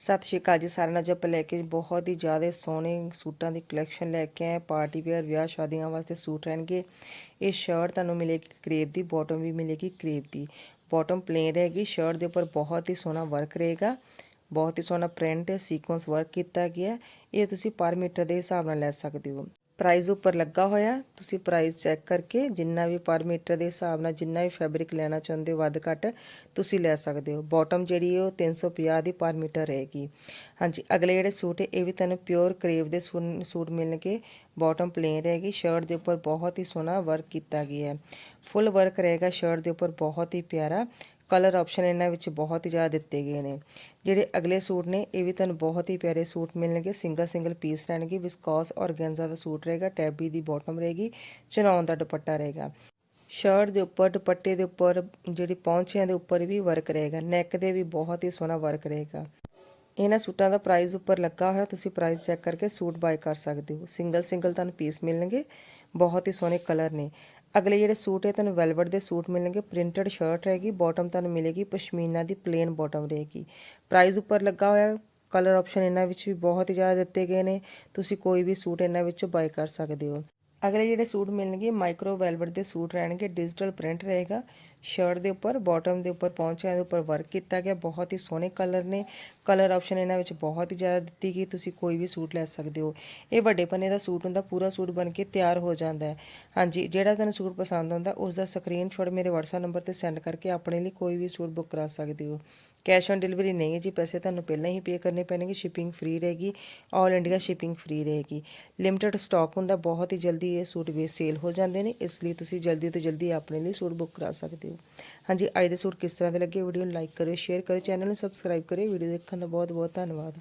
ਸਤਿ ਸ਼੍ਰੀ ਅਕਾਲ ਜੀ ਸਾਰਿਆਂ ਨਾਲ। ਅੱਜ ਆਪਾਂ ਲੈ ਕੇ ਬਹੁਤ ਹੀ ਜ਼ਿਆਦਾ ਸੋਹਣੇ ਸੂਟਾਂ ਦੀ ਕਲੈਕਸ਼ਨ ਲੈ ਕੇ ਆਏ ਪਾਰਟੀ ਵੇਅਰ ਵਿਆਹ ਸ਼ਾਦੀਆਂ ਵਾਸਤੇ ਸੂਟ ਰਹਿਣਗੇ। ਇਹ ਸ਼ਰਟ ਤੁਹਾਨੂੰ ਮਿਲੇਗੀ ਕਰੇਪ ਦੀ ਬਾਟਮ ਵੀ ਮਿਲੇਗੀ ਕਰੇਪ ਦੀ। ਬਾਟਮ ਪਲੇਨ ਰਹੇਗੀ। ਸ਼ਰਟ ਦੇ ਉੱਪਰ ਬਹੁਤ ਹੀ ਸੋਹਣਾ ਵਰਕ ਰਹੇਗਾ। ਬਹੁਤ ਹੀ ਸੋਹਣਾ ਪ੍ਰਿੰਟ ਸੀਕੁਐਂਸ ਵਰਕ ਕੀਤਾ ਗਿਆ। ਇਹ ਤੁਸੀਂ ਪਰ ਮੀਟਰ ਦੇ ਹਿਸਾਬ ਨਾਲ ਲੈ ਸਕਦੇ ਹੋ। ਪ੍ਰਾਈਸ ਉੱਪਰ ਲੱਗਾ ਹੋਇਆ, ਤੁਸੀਂ ਪ੍ਰਾਈਸ ਚੈੱਕ ਕਰਕੇ ਜਿੰਨਾ ਵੀ ਪਰ ਮੀਟਰ ਦੇ ਹਿਸਾਬ ਨਾਲ ਜਿੰਨਾ ਵੀ ਫੈਬਰਿਕ ਲੈਣਾ ਚਾਹੁੰਦੇ ਹੋ ਵੱਧ ਘੱਟ, ਤੁਸੀਂ ਲੈ ਸਕਦੇ ਹੋ। ਬਾਟਮ ਜਿਹੜੀ ਹੈ ਉਹ 350 ਦੀ ਪਰ ਮੀਟਰ ਰਹੇਗੀ। ਹਾਂਜੀ, ਅਗਲੇ ਜਿਹੜੇ ਸੂਟ ਹੈ, ਇਹ ਵੀ ਤੁਹਾਨੂੰ ਪਿਓਰ ਕਰੇਵ ਦੇ ਸੂ- ਸੂਟ ਮਿਲਣਗੇ। ਬਾਟਮ ਪਲੇਨ ਰਹੇਗੀ ਸ਼ਰਟ ਦੇ ਉੱਪਰ ਬਹੁਤ ਹੀ ਸੋਹਣਾ ਵਰਕ ਕੀਤਾ ਗਿਆ ਹੈ। ਫੁੱਲ ਵਰਕ ਰਹੇਗਾ ਸ਼ਰਟ ਦੇ ਉੱਪਰ ਬਹੁਤ ਹੀ ਪਿਆਰਾ। ਕਲਰ ਆਪਸ਼ਨ ਇਹਨਾਂ ਵਿੱਚ ਬਹੁਤ ਹੀ ਜ਼ਿਆਦਾ ਦਿੱਤੇ ਗਏ ਨੇ। ਜਿਹੜੇ ਅਗਲੇ ਸੂਟ ਨੇ, ਇਹ ਵੀ ਤੁਹਾਨੂੰ ਬਹੁਤ ਹੀ ਪਿਆਰੇ ਸੂਟ ਮਿਲਣਗੇ। ਸਿੰਗਲ ਸਿੰਗਲ ਪੀਸ ਰਹਿਣਗੇ। ਵਿਸਕੋਸ ਔਰਗੈਂਜ਼ਾ ਦਾ ਸੂਟ ਰਹੇਗਾ। ਟੈਬੀ ਦੀ ਬਾਟਮ ਰਹੇਗੀ। ਚਨੌਨ ਦਾ ਦੁਪੱਟਾ ਰਹੇਗਾ। ਸ਼ਰਟ ਦੇ ਉੱਪਰ, ਦੁਪੱਟੇ ਦੇ ਉੱਪਰ, ਜਿਹੜੀ ਪੌਂਚਿਆਂ ਦੇ ਉੱਪਰ ਵੀ ਵਰਕ ਰਹੇਗਾ। ਨੈਕ ਦੇ ਵੀ ਬਹੁਤ ਹੀ ਸੋਹਣਾ ਵਰਕ ਰਹੇਗਾ। ਇਹਨਾਂ ਸੂਟਾਂ ਦਾ ਪ੍ਰਾਈਸ ਉੱਪਰ ਲੱਗਾ ਹੋਇਆ, ਤੁਸੀਂ ਪ੍ਰਾਈਸ ਚੈੱਕ ਕਰਕੇ ਸੂਟ ਬਾਏ ਕਰ ਸਕਦੇ ਹੋ। ਸਿੰਗਲ ਸਿੰਗਲ ਤੁਹਾਨੂੰ ਪੀਸ ਮਿਲਣਗੇ। ਬਹੁਤ ਹੀ ਸੋਹਣੇ ਕਲਰ ਨੇ। ਅਗਲੇ ਜਿਹੜੇ ਸੂਟ ਹੈ, ਤੁਹਾਨੂੰ ਵੈਲਵਟ ਦੇ ਸੂਟ ਮਿਲਣਗੇ ਪ੍ਰਿੰਟਡ ਸ਼ਰਟ ਰਹੇਗੀ ਬਾਟਮ ਤੁਹਾਨੂੰ ਮਿਲੇਗੀ, ਪਸ਼ਮੀਨਾ ਦੀ ਪਲੇਨ ਬਾਟਮ ਰਹੇਗੀ। ਪ੍ਰਾਈਸ ਉੱਪਰ ਲੱਗਾ ਹੋਇਆ ਕਲਰ ਆਪਸ਼ਨ ਇਹਨਾਂ ਵਿੱਚ ਵੀ ਬਹੁਤ ਹੀ ਜ਼ਿਆਦਾ ਦਿੱਤੇ ਗਏ ਨੇ, ਤੁਸੀਂ ਕੋਈ ਵੀ ਸੂਟ ਇਹਨਾਂ ਵਿੱਚੋਂ ਬਾਏ ਕਰ ਸਕਦੇ ਹੋ। ਅਗਲੇ ਜਿਹੜੇ ਸੂਟ ਮਿਲਣਗੇ ਮਾਈਕਰੋ ਵੈਲਵਟ ਦੇ ਸੂਟ ਰਹਿਣਗੇ ਡਿਜੀਟਲ ਪ੍ਰਿੰਟ ਰਹੇਗਾ ਸ਼ਰਟ ਦੇ ਉੱਪਰ ਬਾਟਮ ਦੇ ਉੱਪਰ ਪਹੁੰਚਿਆਂ ਦੇ ਉੱਪਰ ਵਰਕ ਕੀਤਾ ਗਿਆ। ਬਹੁਤ ਹੀ ਸੋਹਣੇ ਕਲਰ ਨੇ। ਕਲਰ ਆਪਸ਼ਨ ਇਹਨਾਂ ਵਿੱਚ ਬਹੁਤ ਹੀ ਜ਼ਿਆਦਾ ਦਿੱਤੀ ਗਈ। ਤੁਸੀਂ ਕੋਈ ਵੀ ਸੂਟ ਲੈ ਸਕਦੇ ਹੋ। ਇਹ ਵੱਡੇ ਪੰਨੇ ਦਾ ਸੂਟ ਹੁੰਦਾ, ਪੂਰਾ ਸੂਟ ਬਣ ਕੇ ਤਿਆਰ ਹੋ ਜਾਂਦਾ ਹੈ। ਹਾਂਜੀ, ਜਿਹੜਾ ਤੁਹਾਨੂੰ ਸੂਟ ਪਸੰਦ ਆਉਂਦਾ ਉਸ ਦਾ ਸਕਰੀਨਸ਼ਾਟ ਮੇਰੇ WhatsApp ਨੰਬਰ ਤੇ ਸੈਂਡ ਕਰਕੇ ਆਪਣੇ ਲਈ ਕੋਈ ਵੀ ਸੂਟ ਬੁੱਕ ਕਰਾ ਸਕਦੇ ਹੋ। ਕੈਸ਼ ਔਨ ਡਿਲੀਵਰੀ ਨਹੀਂ ਹੈ ਜੀ, ਪੈਸੇ ਤੁਹਾਨੂੰ ਪਹਿਲਾਂ ਹੀ ਪੇ ਕਰਨੇ ਪੈਣਗੇ। ਸ਼ਿਪਿੰਗ ਫ੍ਰੀ ਰਹੇਗੀ। ਆਲ ਇੰਡੀਆ ਸ਼ਿਪਿੰਗ ਫ੍ਰੀ ਰਹੇਗੀ। ਲਿਮਟਿਡ ਸਟਾਕ ਹੁੰਦਾ, ਬਹੁਤ ਹੀ ਜਲਦੀ ਇਹ ਸੂਟ ਵੇ ਸੇਲ ਹੋ ਜਾਂਦੇ ਨੇ। ਇਸ ਲਈ ਤੁਸੀਂ ਜਲਦੀ ਤੋਂ ਜਲਦੀ ਆਪਣੇ ਲਈ ਸੂਟ ਬੁੱਕ ਕਰਾ ਸਕਦੇ ਹੋ। ਹਾਂਜੀ, ਅੱਜ ਦੇ ਸੂਟ ਕਿਸ ਤਰ੍ਹਾਂ ਦੇ ਲੱਗੇ? ਵੀਡੀਓ ਨੂੰ ਲਾਈਕ ਕਰਿਓ ਸ਼ੇਅਰ ਕਰਿਓ ਚੈਨਲ ਨੂੰ ਸਬਸਕ੍ਰਾਈਬ ਕਰਿਓ। ਵੀਡੀਓ ਦੇਖਣ ਦਾ ਬਹੁਤ ਬਹੁਤ ਧੰਨਵਾਦ।